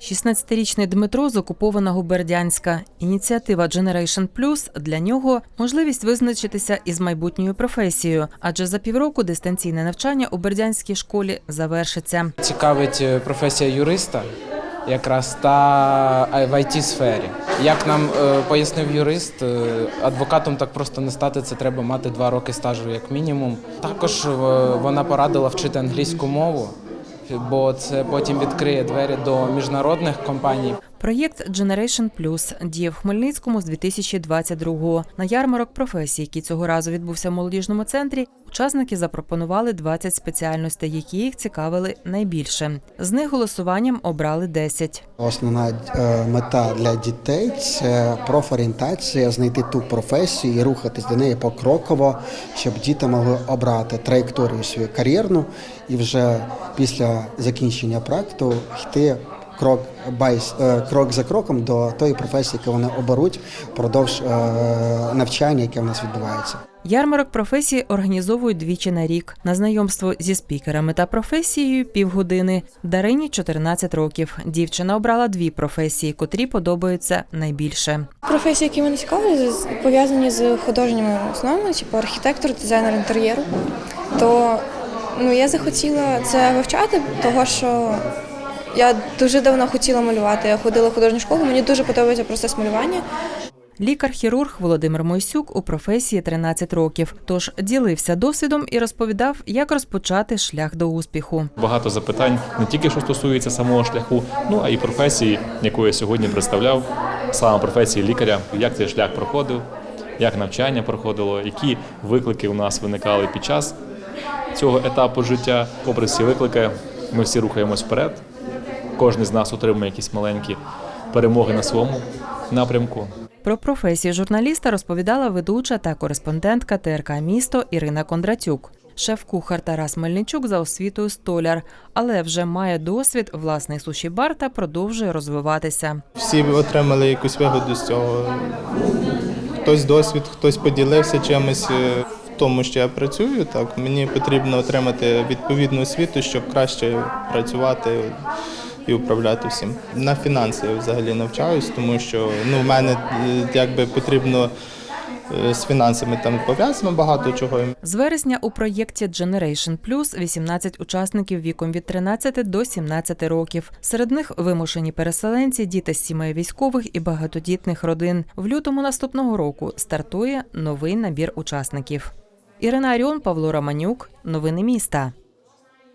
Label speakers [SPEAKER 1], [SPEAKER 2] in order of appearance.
[SPEAKER 1] 16-річний Дмитро з окупованого Бердянська. Ініціатива Generation Plus для нього можливість визначитися із майбутньою професією, адже за півроку дистанційне навчання у бердянській школі завершиться.
[SPEAKER 2] Цікавить е, професія юриста, якраз та е, в it сфері. Як нам е, пояснив юрист, адвокатом так просто не стати, це треба мати два роки стажу як мінімум. Також вона порадила вчити англійську мову, бо це потім відкриє двері до міжнародних компаній.
[SPEAKER 1] Проєкт Generation Plus діє в Хмельницькому з 2022-го. На ярмарок професій, який цього разу відбувся в молодіжному центрі, учасники запропонували 20 спеціальностей, які їх цікавили найбільше. З них голосуванням обрали 10.
[SPEAKER 3] Основна е, мета для дітей це профорієнтація, знайти ту професію і рухатись до неї покроково, щоб діти могли обрати траєкторію свою кар'єрну і вже після закінчення проекту йти крок бай, е, крок за кроком до тої професії, яку вони оберуть впродовж е, навчання, яке в нас відбувається.
[SPEAKER 1] Ярмарок професій організовують двічі на рік. На знайомство зі спікерами та професією півгодини. Дарині 14 років. Дівчина обрала дві професії, котрі подобаються найбільше.
[SPEAKER 4] Професії, які мене цікавлять, з- пов'язані з художніми основами, типу архітектор, дизайнер інтер'єру. То ну, я захотіла це вивчати, того що я дуже давно хотіла малювати. Я ходила в художню школу, мені дуже подобається процес малювання.
[SPEAKER 1] Лікар-хірург Володимир Мойсюк у професії 13 років. Тож ділився досвідом і розповідав, як розпочати шлях до успіху.
[SPEAKER 5] Багато запитань не тільки що стосується самого шляху, ну а й професії, яку я сьогодні представляв, саме професії лікаря, як цей шлях проходив, як навчання проходило, які виклики у нас виникали під час цього етапу життя. Попри всі виклики, ми всі рухаємось вперед. Кожен з нас отримує якісь маленькі перемоги на своєму напрямку.
[SPEAKER 1] Про професію журналіста розповідала ведуча та кореспондентка ТРК Місто Ірина Кондратюк. Шеф-кухар Тарас Мельничук за освітою столяр, але вже має досвід власний суші-бар та продовжує розвиватися.
[SPEAKER 6] Всі отримали якусь вигоду з цього. Хтось досвід, хтось поділився чимось е, в тому, що я працюю. Так мені потрібно отримати відповідну освіту, щоб краще працювати і управляти всім. На фінанси я взагалі навчаюсь, тому що ну в мене е, якби потрібно е, з фінансами там пов'язано багато чого.
[SPEAKER 1] З вересня у проєкті Generation Plus 18 учасників віком від 13 до 17 років. Серед них вимушені переселенці, діти з сімей військових і багатодітних родин. В лютому наступного року стартує новий набір учасників. Ірина Аріон, Павло Романюк. Новини міста.